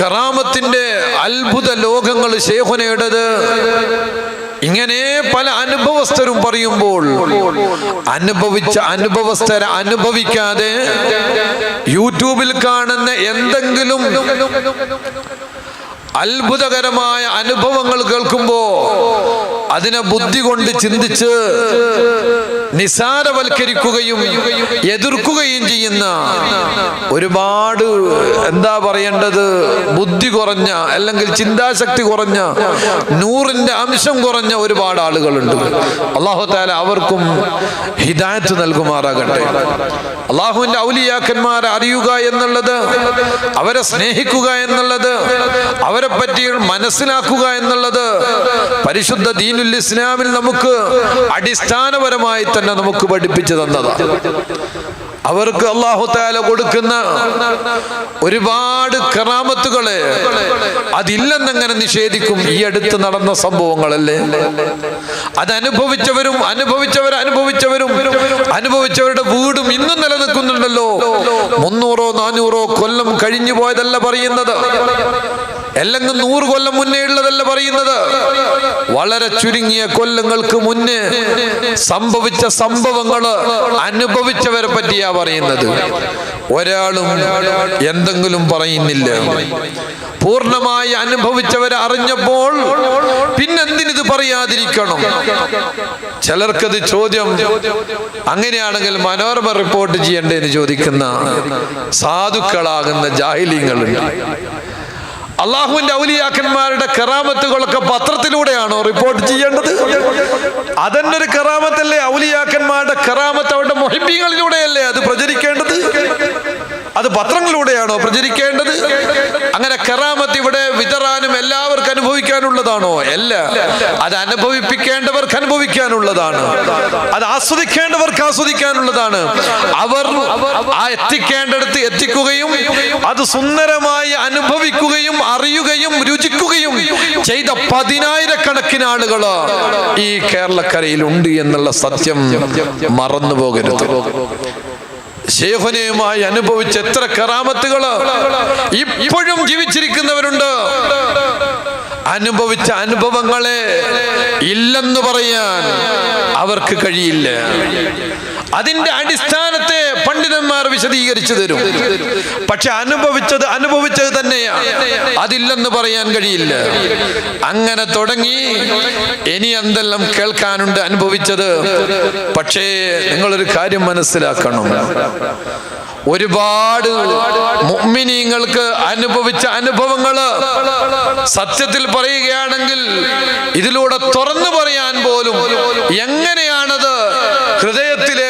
കറാമത്തിന്റെ അത്ഭുത ലോകങ്ങൾ ശേഖനയുടേത് ഇങ്ങനെ പല അനുഭവസ്ഥരും പറയുമ്പോൾ അനുഭവിച്ച അനുഭവസ്ഥരെ അനുഭവിക്കാതെ യൂട്യൂബിൽ കാണുന്ന എന്തെങ്കിലും അത്ഭുതകരമായ അനുഭവങ്ങൾ കേൾക്കുമ്പോ അതിനെ ബുദ്ധി കൊണ്ട് ചിന്തിച്ച് നിസാരവൽക്കരിക്കുകയും എതിർക്കുകയും ചെയ്യുന്ന ഒരുപാട് എന്താ പറയേണ്ടത്? ബുദ്ധി കുറഞ്ഞ അല്ലെങ്കിൽ ചിന്താശക്തി കുറഞ്ഞ നൂറിന്റെ അംശം കുറഞ്ഞ ഒരുപാട് ആളുകളുണ്ട്. അള്ളാഹു താല അവർക്കും ഹിദായത്ത് നൽകുമാറാകട്ടെ. അള്ളാഹുവിന്റെ ഔലിയാക്കന്മാരെ അറിയുക എന്നുള്ളത് അവരെ സ്നേഹിക്കുക എന്നുള്ളത് അവരെ പറ്റി മനസ്സിലാക്കുക എന്നുള്ളത് പരിശുദ്ധ ദീനുൽ ഇസ്ലാമിൽ നമുക്ക് അടിസ്ഥാനപരമായി തന്നെ നമുക്ക് പഠിപ്പിച്ചു തന്നതാണ് അവർക്ക് അള്ളാഹു താല കൊടുക്കുന്ന ഒരുപാട് കറാമത്തുകളെ അതില്ലെന്നെങ്ങനെ നിഷേധിക്കും. ഈ അടുത്ത് നടന്ന സംഭവങ്ങളല്ലേ? അത് അനുഭവിച്ചവരും അനുഭവിച്ചവർ അനുഭവിച്ചവരും അനുഭവിച്ചവരുടെ വീടും ഇന്നും നിലനിൽക്കുന്നുണ്ടല്ലോ. മുന്നൂറോ നാനൂറോ കൊല്ലം കഴിഞ്ഞു പോയതല്ല പറയുന്നത്. അല്ലെങ്കിൽ നൂറ് കൊല്ലം മുന്നേ ഉള്ളതല്ല പറയുന്നത്. വളരെ ചുരുങ്ങിയ കൊല്ലങ്ങൾക്ക് മുന്നേ സംഭവിച്ച സംഭവങ്ങൾ അനുഭവിച്ചവരെ പറ്റിയാ പറയുന്നത്. ഒരാളും എന്തെങ്കിലും പറയുന്നില്ല. പൂർണമായി അനുഭവിച്ചവരെ അറിഞ്ഞപ്പോൾ പിന്നെന്തിനിത് പറയാതിരിക്കണം? ചിലർക്കത് ചോദ്യം അങ്ങനെയാണെങ്കിൽ മനോരമ റിപ്പോർട്ട് ചെയ്യണ്ടേന്ന് ചോദിക്കുന്ന സാധുക്കളാകുന്ന ജാഹിലിങ്ങളുണ്ട്. അള്ളാഹുവിന്റെ ഔലിയാക്കന്മാരുടെ കറാമത്തുകളൊക്കെ പത്രത്തിലൂടെയാണോ റിപ്പോർട്ട് ചെയ്യേണ്ടത്? അതെന്റെ ഒരു കറാമത്തല്ലേ? ഔലിയാക്കന്മാരുടെ കറാമത്ത് അവരുടെ മൊഹിബികളിലൂടെയല്ലേ അത് പ്രചരിക്കേണ്ടത്? അത് പത്രങ്ങളിലൂടെയാണോ പ്രചരിക്കേണ്ടത്? അങ്ങനെ കറാമത്ത് ഇവിടെ വിതറാനും എല്ലാവർക്കും അനുഭവിക്കാനുള്ളതാണോ? അല്ല. അത് അനുഭവിപ്പിക്കേണ്ടവർക്ക് അനുഭവിക്കാനുള്ളതാണ്. അത് ആസ്വദിക്കേണ്ടവർക്ക് ആസ്വദിക്കാനുള്ളതാണ്. അവർ എത്തിക്കേണ്ടടുത്ത് എത്തിക്കുകയും അത് സുന്ദരമായി അനുഭവിക്കുകയും അറിയുകയും രുചിക്കുകയും ചെയ്ത പതിനായിരക്കണക്കിന് ആളുകൾ ഈ കേരളക്കരയിൽ ഉണ്ട് എന്നുള്ള സത്യം മറന്നു പോകരുത്. ശേഖനയുമായി അനുഭവിച്ച എത്ര കറാമത്തുകൾ ഇപ്പോഴും ജീവിച്ചിരിക്കുന്നവരുണ്ട്. അനുഭവിച്ച അനുഭവങ്ങളെ ഇല്ലെന്ന് പറയാൻ അവർക്ക് കഴിയില്ല. അതിന്റെ അടിസ്ഥാനത്തെ വിശദീകരിച്ചു തരും. പക്ഷെ അനുഭവിച്ചത് അനുഭവിച്ചത് തന്നെയാണ്. അതില്ലെന്ന് പറയാൻ കഴിയില്ല. അങ്ങനെ തുടങ്ങി. ഇനി എന്തെല്ലാം കേൾക്കാനുണ്ട് അനുഭവിച്ചത്? പക്ഷേ നിങ്ങളൊരു കാര്യം മനസ്സിലാക്കണം. ഒരുപാട് മുഅ്മിനീങ്ങൾക്ക് അനുഭവിച്ച അനുഭവങ്ങൾ സത്യത്തിൽ പറയുകയാണെങ്കിൽ ഇതിലൂടെ തുറന്നു പറയാൻ പോലും എങ്ങനെയാണത് ഹൃദയത്തിലെ